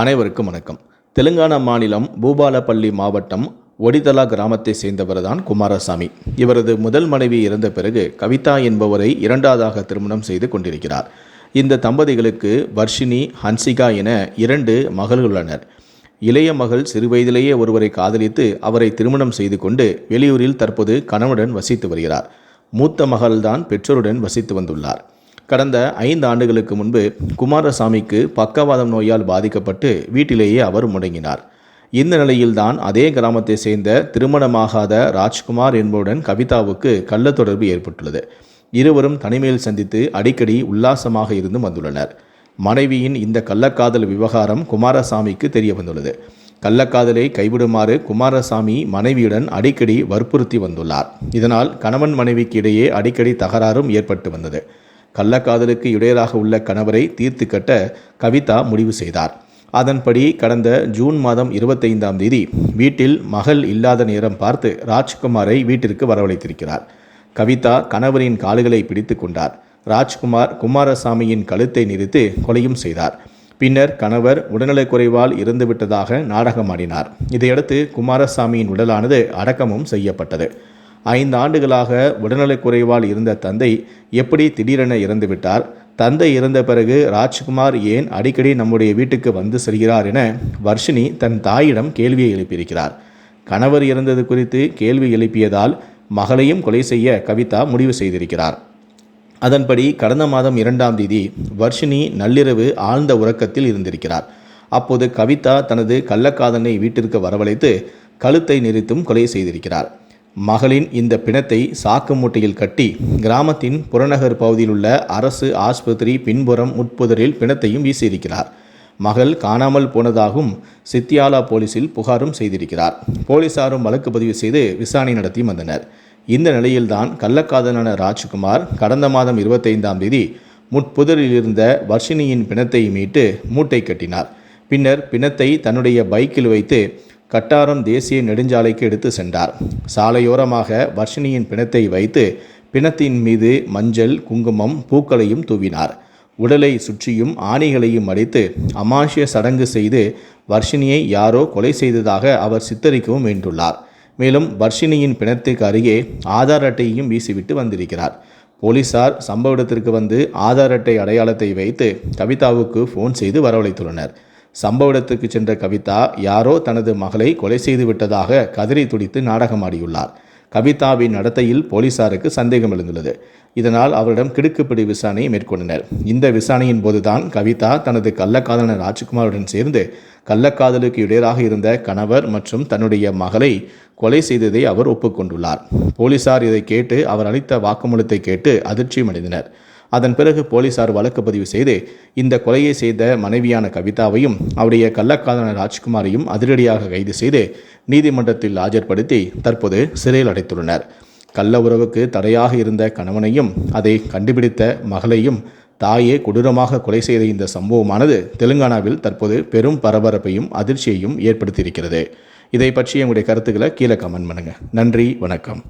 அனைவருக்கும் வணக்கம். தெலுங்கானா மாநிலம் பூபாலப்பள்ளி மாவட்டம் ஒடிதலா கிராமத்தை சேர்ந்தவர் தான் குமாரசாமி. இவரது முதல் மனைவி இறந்த பிறகு கவிதா என்பவரை இரண்டாவதாக திருமணம் செய்து கொண்டிருக்கிறார். இந்த தம்பதிகளுக்கு வர்ஷினி ஹன்சிகா என இரண்டு மகள்கள் உள்ளனர். இளைய மகள் சிறுவயதிலேயே ஒருவரை காதலித்து அவரை திருமணம் செய்து கொண்டு வெளியூரில் தற்போது கணவனுடன் வசித்து வருகிறார். மூத்த மகள்தான் பெற்றோருடன் வசித்து வந்துள்ளார். கடந்த ஐந்து ஆண்டுகளுக்கு முன்பு குமாரசாமிக்கு பக்கவாதம் நோயால் பாதிக்கப்பட்டு வீட்டிலேயே அவர் முடங்கினார். இந்த நிலையில்தான் அதே கிராமத்தை சேர்ந்த திருமணமாகாத ராஜ்குமார் என்பவுடன் கவிதாவுக்கு கள்ள தொடர்பு ஏற்பட்டுள்ளது. இருவரும் தனிமையில் சந்தித்து அடிக்கடி உல்லாசமாக இருந்து வந்துள்ளனர். மனைவியின் இந்த கள்ளக்காதல் விவகாரம் குமாரசாமிக்கு தெரிய வந்துள்ளது. கள்ளக்காதலை கைவிடுமாறு குமாரசாமி மனைவியுடன் அடிக்கடி வற்புறுத்தி வந்துள்ளார். இதனால் கணவன் மனைவிக்கு இடையே அடிக்கடி தகராறும் ஏற்பட்டு வந்தது. கள்ளக்காதலுக்கு இடையராக உள்ள கணவரை தீர்த்து கட்ட கவிதா முடிவு செய்தார். அதன்படி கடந்த ஜூன் மாதம் இருபத்தைந்தாம் தேதி வீட்டில் மகள் இல்லாத நேரம் பார்த்து ராஜ்குமாரை வீட்டிற்கு வரவழைத்திருக்கிறார். கவிதா கணவரின் கால்களை பிடித்து கொண்டார். ராஜ்குமார் குமாரசாமியின் கழுத்தை நிறுத்து கொலையும் செய்தார். பின்னர் கணவர் உடல்நலக்குறைவால் இறந்துவிட்டதாக நாடகமாடினார். இதையடுத்து குமாரசாமியின் உடலானது அடக்கமும் செய்யப்பட்டது. ஐந்து ஆண்டுகளாக உடல்நலக்குறைவால் இருந்த தந்தை எப்படி திடீரென இறந்துவிட்டார்? தந்தை இறந்த பிறகு ராஜ்குமார் ஏன் அடிக்கடி நம்முடைய வீட்டுக்கு வந்து செல்கிறார் என வர்ஷினி தன் தாயிடம் கேள்வியை எழுப்பியிருக்கிறார். கணவர் இறந்தது குறித்து கேள்வி எழுப்பியதால் மகளையும் கொலை செய்ய கவிதா முடிவு செய்திருக்கிறார். அதன்படி கடந்த மாதம் இரண்டாம் தேதி வர்ஷினி நள்ளிரவு ஆழ்ந்த உறக்கத்தில் இருந்திருக்கிறார். அப்போது கவிதா தனது கள்ளக்காதனை வீட்டிற்கு வரவழைத்து கழுத்தை நெரித்தும் கொலை செய்திருக்கிறார். மகளின் இந்த பிணத்தை சாக்கு மூட்டையில் கட்டி கிராமத்தின் புறநகர் பகுதியில் உள்ள அரசு ஆஸ்பத்திரி பின்புறம் உட்புதரில் பிணத்தையும் வீசியிருக்கிறார். மகள் காணாமல் போனதாகவும் சித்தியாலா போலீசில் புகாரும் செய்திருக்கிறார். போலீசாரும் வழக்கு பதிவு செய்து விசாரணை நடத்தி வந்தனர். இந்த நிலையில்தான் கள்ளக்காதலான ராஜ்குமார் கடந்த மாதம் இருபத்தைந்தாம் தேதி முட்புதரில் இருந்த வர்ஷினியின் பிணத்தை மீட்டு மூட்டை கட்டினார். பின்னர் பிணத்தை தன்னுடைய பைக்கில் வைத்து கட்டாரம் தேசிய நெடுஞ்சாலைக்கு எடுத்து சென்றார். சாலையோரமாக வர்ஷினியின் பிணத்தை வைத்து பிணத்தின் மீது மஞ்சள் குங்குமம் பூக்களையும் தூவினார். உடலை சுற்றியும் ஆணிகளையும் அடித்து அமானுஷ்ய சடங்கு செய்து வர்ஷினியை யாரோ கொலை செய்ததாக அவர் சித்தரிக்கவும் வேண்டுள்ளார். மேலும் வர்ஷினியின் பிணத்துக்கு அருகே ஆதார் அட்டையையும் வீசிவிட்டு வந்திருக்கிறார். போலீசார் சம்பவ இடத்திற்கு வந்து ஆதார் அட்டை அடையாளத்தை வைத்து கவிதாவுக்கு ஃபோன் செய்து வரவழைத்துள்ளனர். சம்பவ இடத்துக்கு சென்ற கவிதா யாரோ தனது மகளை கொலை செய்து விட்டதாக கதறி துடித்து நாடகமாடியுள்ளார். கவிதாவின் நடத்தையில் போலீசாருக்கு சந்தேகம் எழுந்துள்ளது. இதனால் அவரிடம் கிடுக்குப்பிடி விசாரணையை மேற்கொண்டனர். இந்த விசாரணையின் போதுதான் கவிதா தனது கள்ளக்காதலன் ராஜ்குமாருடன் சேர்ந்து கள்ளக்காதலுக்கு இடையராக இருந்த கணவர் மற்றும் தன்னுடைய மகளை கொலை செய்ததை அவர் ஒப்புக்கொண்டுள்ளார். போலீசார் இதை கேட்டு அவர் அளித்த வாக்குமூலத்தை கேட்டு அதிர்ச்சியும் அடைந்தனர் அதன் பிறகு போலீசார் வழக்கு பதிவு செய்து இந்த கொலையை செய்த மனைவியான கவிதாவையும் அவருடைய கள்ளக்காதலன் ராஜ்குமாரையும் அதிரடியாக கைது செய்து நீதிமன்றத்தில் ஆஜர்படுத்தி தற்போது சிறையில் அடைத்துள்ளனர். கள்ள உறவுக்கு தடையாக இருந்த கணவனையும் அதை கண்டுபிடித்த மகளையும் தாயே கொடூரமாக கொலை செய்த இந்த சம்பவமானது தெலுங்கானாவில் தற்போது பெரும் பரபரப்பையும் அதிர்ச்சியையும் ஏற்படுத்தியிருக்கிறது. இதை பற்றி உங்களுடைய கருத்துக்களை கீழே கமெண்ட் பண்ணுங்கள் நன்றி வணக்கம்.